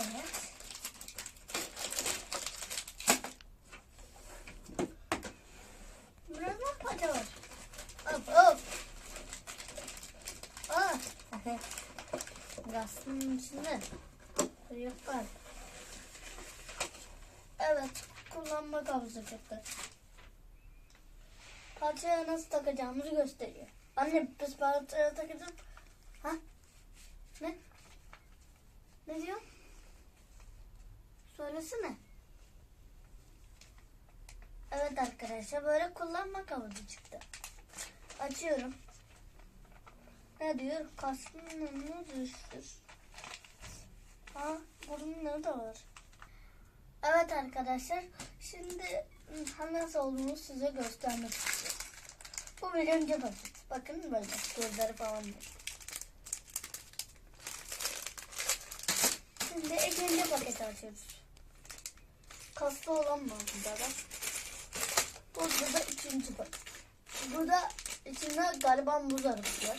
Evet. Biraz mı paça var? Hop hop. Hop. Gazın içinde. Yapar. Evet. Kullanma kabzı çıktı. Parçaya nasıl takacağımızı gösteriyor. Anne biz parçaya takacağız. Söylesene. Evet arkadaşlar böyle kullanma kılavuzu çıktı. Açıyorum. Ne diyor? Kasmını düştür. Ha, burunları da var. Evet arkadaşlar, şimdi nasıl olduğunu size göstermek istiyorum. Bu birinci paket. Bakın böyle gözleri falan var. Şimdi ikinci paketi açıyoruz. Kaslı olan var burada da. Burada da ikinci paket. Burada içinde galiba muz arası var.